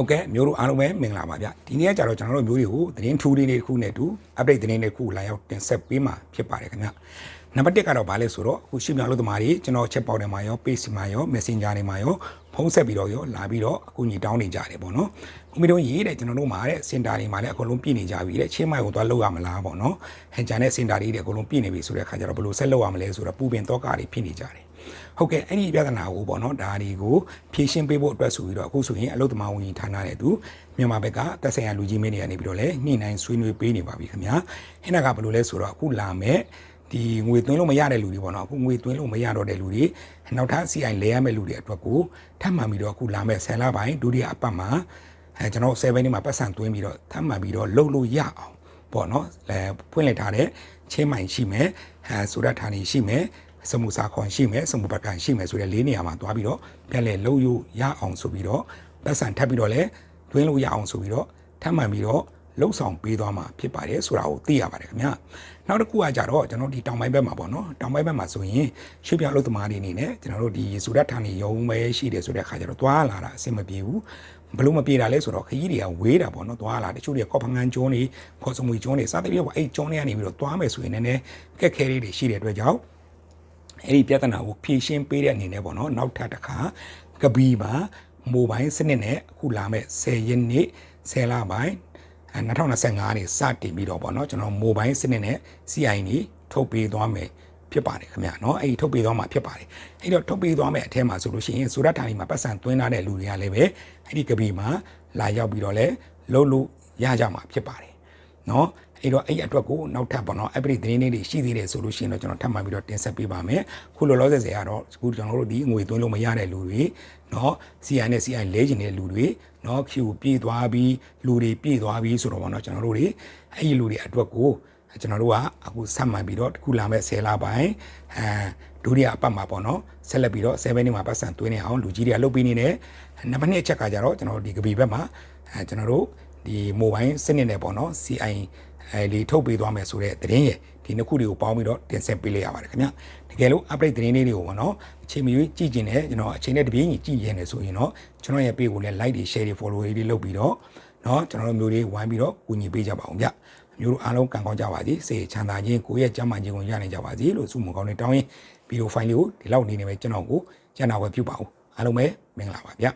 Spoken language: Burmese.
ဟုတ်ကဲ့မျိုးတို့အားလုံးပဲမင်္ဂလာပါဗျဒီနေ့ကကြတော့ကျွန်တော်တို့မျိုးတွေကိုသတင်းထူးလေးတွေတစ်ခုနဲ့အတူ update သတင်းတွေတစ်ခုလာရောက်တင်ဆက်ပေးမှာဖြစ်ပါတယ်ခင်ဗျနံပါတ်1ကတော့ဗာလဲဆိုတော့အခုရှိမြောက်လို့သမားတွေကျွန်တော်ချက်ပေါက်တယ်မှာရော page မှာရော messenger တွေမှာရော ဖုန်းဆက်ပြီးတော့ရောလာပြီးတော့အခုညီတောင်းနေကြတယ်ပေါ့နော်ခုမီတို့ရေးတဲ့ကျွန်တော်တို့မှာတဲ့စင်တာတွေမှာလည်းအကုန်လုံးပြည့်နေကြပြီတဲ့ချင်းမိုင်ကိုသွားလောက်ရမလားပေါ့နော်ဟန်ချန်တဲ့စင်တာတွေတွေအကုန်လုံးပြည့်နေပြီဆိုတဲ့အခါကျတော့ဘယ်လိုဆက်လောက်ရမလဲဆိုတော့ပူပင်တော့ကားတွေဖြစ်နေကြတယ်ဟုတ်ကဲ့အဲ့ဒီပြဿနာကိုပေါ့နော်ဒါတွေကိုဖြေရှင်းပေးဖို့အတွက်ဆိုပြီးတော့အခုဆိုရင်အလုသမာဝန်ကြီးဌာနနဲ့အတူမြန်မာဘက်ကတက်ဆိုင်ရာလူကြီးမင်းတွေကနေပြီးတော့လည်းညှိနှိုင်းဆွေးနွေးပေးနေပါပြီခင်ဗျာဟင်းနာကဘယ်လိုလဲဆိုတော့အခုလာမဲ့ ဒီငွေသွင်းလို့မရတဲ့လူတွေပေါ့နော်အခုငွေသွင်းလို့မရတော့တဲ့လူတွေနောက်ထပ် CI လဲရမဲ့လူတွေအတွက်ကိုထပ်မှန်ပြီးတော့အခုလာမဲ့ဆယ်လပိုင်းဒုတိယအပတ်မှာအဲကျွန်တော်7နှစ်မှာပတ်စံသွင်းပြီးတော့ထပ်မှန်ပြီးတော့လှုပ်လို့ရအောင်ပေါ့နော်လဲဖွင့်လိုက်ထားတဲ့ချင်းမိုင်ရှိမယ်အဲဆိုရဌာနီရှိမယ်စမှုစာခွန်ရှိမယ်စမှုပကံရှိမယ်ဆိုတဲ့လေးနေရာမှာသွားပြီးတော့ပြန်လဲလှုပ်ယူရအောင်ဆိုပြီးတော့ပတ်စံထပ်ပြီးတော့လဲတွင်းလို့ရအောင်ဆိုပြီးတော့ထပ်မှန်ပြီးတော့ လှုပ်ဆောင်ပေးသွားမှာဖြစ်ပါတယ်ဆိုတာကိုသိရပါတယ်ခင်ဗျာနောက်တစ်ခုကကြတော့ကျွန်တော်ဒီတောင်ပိုင်းဘက်မှာပေါ့နော်တောင်ပိုင်းဘက်မှာဆိုရင်ရွှေပြောင်းလုသမားတွေအနေနဲ့ကျွန်တော်တို့ဒီစုရတ်ဌာနီရုံးပဲရှိတယ်ဆိုတဲ့အခါကျတော့သွားလာတာအဆင်မပြေဘူးဘလို့မပြေတာလဲဆိုတော့ခကြီးတွေကဝေးတာပေါ့နော်သွားလာတချို့တွေကကော့ဖငန်းကျွန်းတွေခေါ်စမွေကျွန်းတွေစသဖြင့်ပေါ့အဲ့ကျွန်းတွေကနေပြီးတော့သွားမယ်ဆိုရင်လည်းခက်ခဲလေးတွေရှိတဲ့အတွက်ကြောင့်အဲ့ဒီပြဿနာကိုဖြေရှင်းပေးတဲ့အနေနဲ့ပေါ့နော်နောက်ထပ်တစ်ခါကပီးမှာမိုဘိုင်းစနစ်နဲ့အခုလာမဲ့10ရက်နေ့10လပိုင်းအဲ 2025နေစတင်ပြီးတော့ပေါ့နော်ကျွန်တော်မိုဘိုင်းစနစ်နဲ့ CI နေထုတ်ပေးသွားမယ်ဖြစ်ပါတယ်ခင်ဗျာเนาะအဲ့ဒီထုတ်ပေးသွားမှာဖြစ်ပါတယ်အဲ့တော့ထုတ်ပေးသွားမယ်အထက်မှာဆိုလို့ရှိရင်ဆိုရဌာနီမှာပတ်စံသွင်းထားတဲ့လူတွေကလည်းပဲအဲ့ဒီကပီးမှာလာရောက်ပြီးတော့လဲလုံးလို့ရကြမှာဖြစ်ပါတယ်เนาะ အဲ့တော့အဲ့အတွက်ကိုနောက်ထပ်ပေါ့နော်အဲ့ဒီသတင်းလေးတွေရှိသေးတယ်ဆိုလို့ရှိရင်တော့ကျွန်တော်ထပ်မှပြီးတော့တင်ဆက်ပေးပါမယ်ခုလောလောဆယ်ဆယ်ကတော့ခုကျွန်တော်တို့ဒီငွေသွင်းလို့မရတဲ့လူတွေနော် CI နဲ့ CI လဲကျင်တဲ့လူတွေနော်ဖြူပြေးသွားပြီးလူတွေပြေးသွားပြီးဆိုတော့ပေါ့နော်ကျွန်တော်တို့တွေအဲ့ဒီလူတွေအတွက်ကိုကျွန်တော်တို့ကအခုဆက်မှန်ပြီးတော့ခုလာမဲ့10လပိုင်းအဲဒုတိယအပတ်မှာပေါ့နော်ဆက်လက်ပြီးတော့7နေ့မှာပတ်စံသွင်းနေအောင်လူကြီးတွေကလုပ်ပေးနေတယ်နံပါတ်2အချက်ကကြတော့ကျွန်တော်တို့ဒီကပီဘက်မှာအဲကျွန်တော်တို့ဒီမိုဘိုင်းစနစ်နဲ့ပေါ့နော် CI အဲလီထုတ်ပေးသွားမယ်ဆိုတဲ့သတင်းရဲ့ဒီနှစ်ခုတွေကိုပေါင်းပြီးတော့တင်ဆက်ပေးလိုက်ရပါတယ်ခင်ဗျတကယ်လို့ update သတင်းလေးတွေကိုပေါ့နော်အချိန်မရွေးကြည့်ကျင်တယ်ကျွန်တော်အချိန်နဲ့တပြေးညီကြည့်ရင်လည်းဆိုရင်တော့ကျွန်တော်ရဲ့ page ကိုလည်း like တွေ share တွေ follow တွေလုပ်ပြီးတော့เนาะကျွန်တော်တို့မျိုးတွေဝိုင်းပြီးတော့ကူညီပေးကြပါအောင်ဗျမျိုးတို့အားလုံးကံကောင်းကြပါစေစေချမ်းသာခြင်းကိုယ့်ရဲ့ကျန်းမာခြင်းကိုရနိုင်ကြပါစေလို့ဆုမွန်ကောင်းနေတောင်းရင်ဗီဒီယိုဖိုင်လေးကိုဒီလောက်နေနေပဲကျွန်တော်ကိုကျန်တာဝယ်ပြုပါဦးအားလုံးပဲမင်္ဂလာပါဗျ